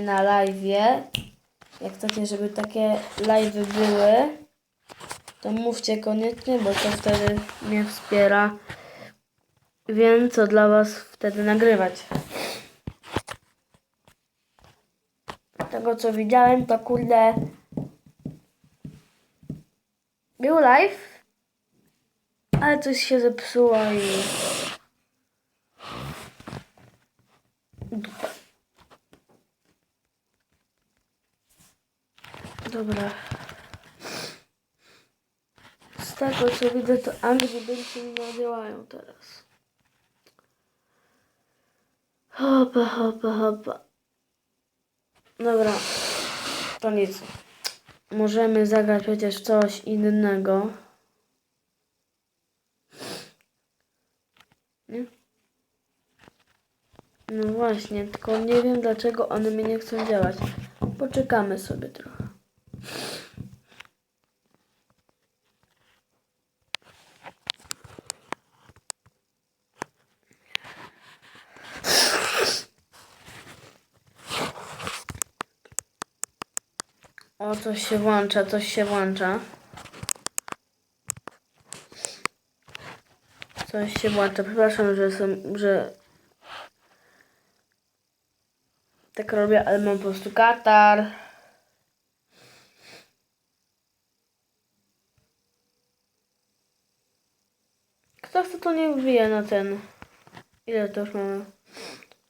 na live. Jak chcecie, żeby takie live były, to mówcie koniecznie, bo to wtedy mnie wspiera. Wiem, co dla Was wtedy nagrywać. Tego, co widziałem, to kurde... Był live, ale coś się zepsuło i... Dobra. Z tego co widzę, to Angry Birds mi nie działają teraz. Hopa, hopa, hopa. Dobra. To nic. Możemy zagrać chociaż coś innego. Nie? No właśnie, tylko nie wiem dlaczego one mi nie chcą działać. Poczekamy sobie trochę. O, coś się włącza, coś się włącza. Coś się włącza. Przepraszam, że są, że tak robię, ale mam po prostu katar. Chce, to nie wbije na ten. Ile to już mamy?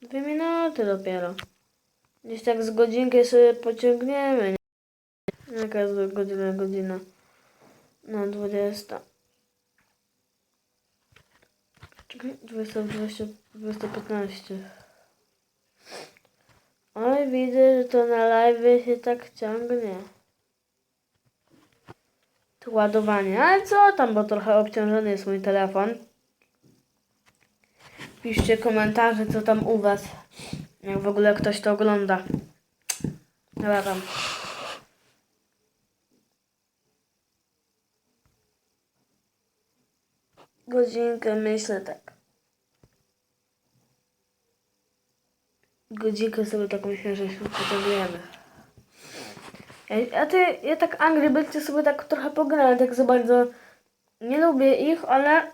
Dwie minuty dopiero. Gdzieś tak z godzinkę sobie pociągniemy. Nie? Jaka jest godzina, godzina? No, 20. Czekaj, 20, 20, 20, 15. Oj, widzę, że to na live się tak ciągnie. Tu ładowanie, ale co tam, bo trochę obciążony jest mój telefon. Piszcie komentarze, co tam u was. Jak w ogóle ktoś to ogląda. Dobra tam. Godzinkę myślę tak. Godzinkę sobie tak myślę, że się potrzebujemy. Ja, ty, ja tak Angry Birdsy sobie tak trochę pograłem, tak za bardzo nie lubię ich, ale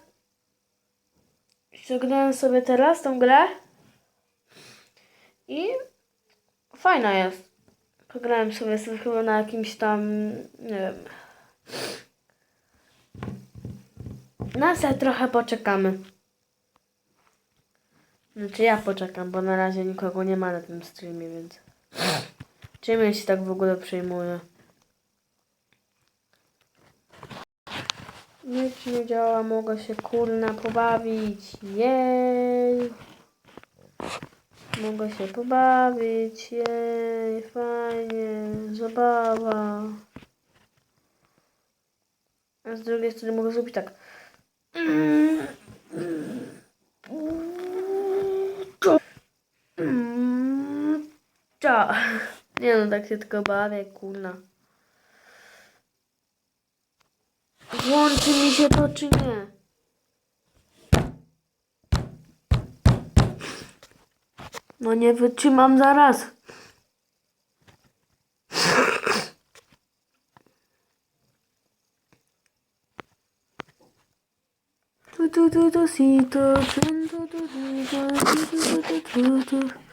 ściągnąłem sobie teraz tą grę i fajna jest. Pograłem sobie, sobie chyba na jakimś tam, nie wiem. Na se trochę poczekamy. Znaczy ja poczekam, bo na razie nikogo nie ma na tym streamie, więc... Czym ja się tak w ogóle przejmuję? Nic nie działa, mogę się kurna pobawić. Jej! Mogę się pobawić, jej, fajnie, zabawa. A z drugiej strony mogę zrobić tak. Cza. Nie no, tak się tylko bawię, kurna. Włączy mi się to czy nie? No nie wytrzymam zaraz. Tu tu tu tu si tu tu tu tu tu tu tu tu tu tu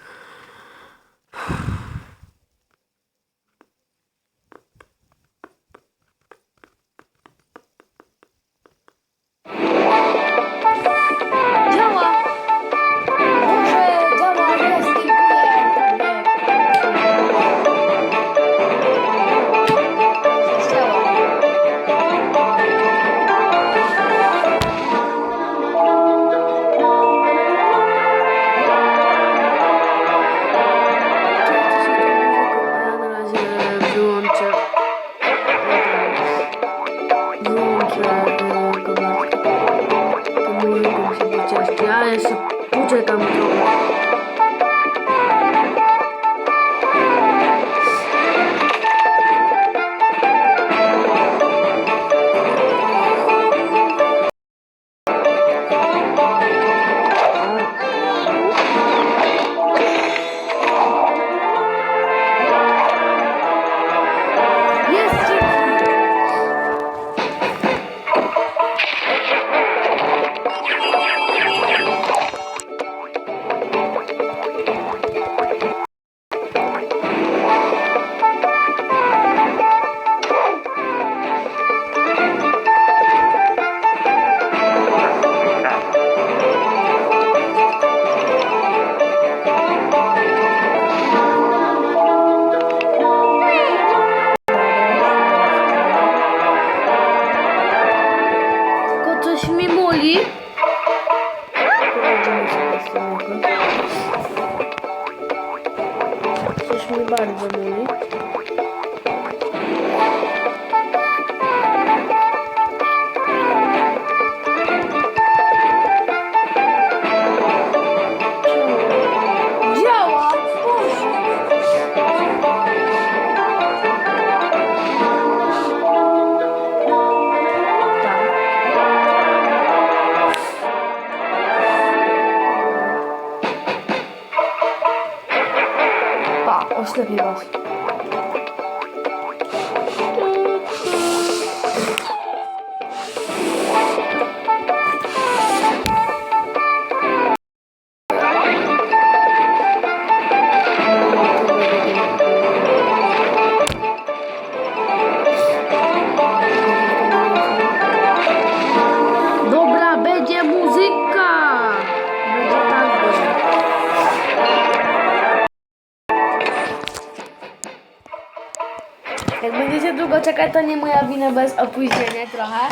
czekać, to nie moja wina bez opóźnienia trochę.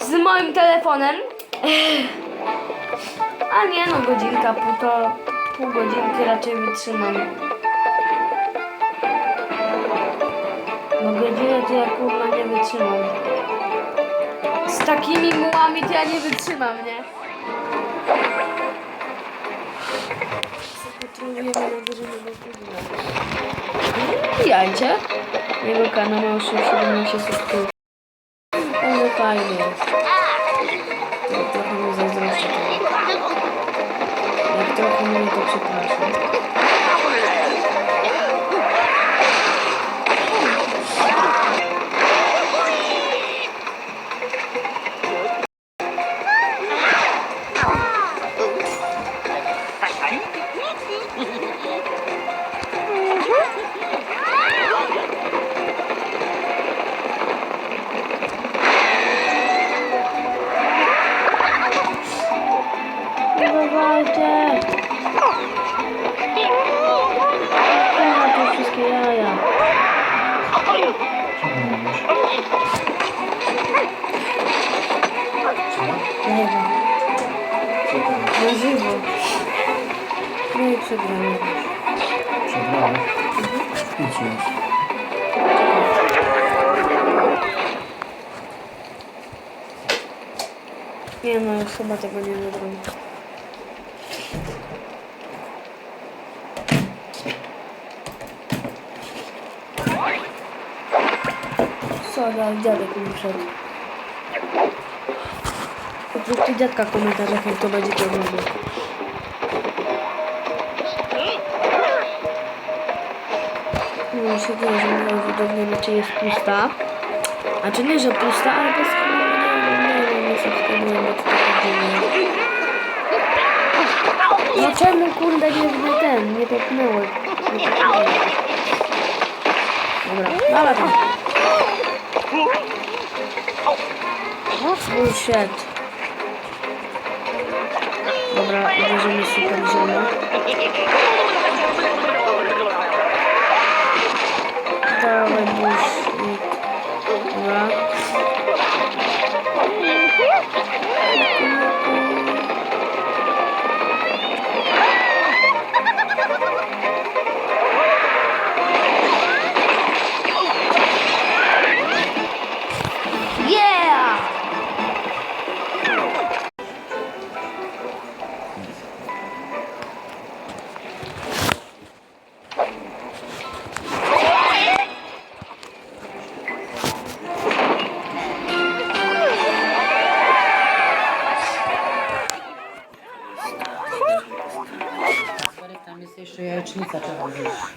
Z moim telefonem. A nie no, godzinka, pół to pół godzinki raczej wytrzymam. No godzinę to ja kurwa nie wytrzymam. Z takimi mułami to ja nie wytrzymam, nie? Potrzebujemy na wyżynową Jajcie. Jego kanał ma już 17 subskrypcji. Ale fajnie jest. To trochę mnie zazdroszczę tego. Jak trochę mnie to. Lewa. Na żywo. No i przegrałem. Przegrałem. Idź już. Nie no, już chyba tego nie wygram. Sorry, ale Zróbcie dziadka w komentarzach, jak to będzie to oglądał. No się dzieje, że moja widownia czy jest pusta. A czy nie, że pusta, ale bez nie wiem, nie subskrybuję, bo to tak dziwnie. No czemu kurde nie ten, nie popchnęło? Nie popchnęło. Dobra, dobra tam. Bullshit. Dobra, uderzymy 啊。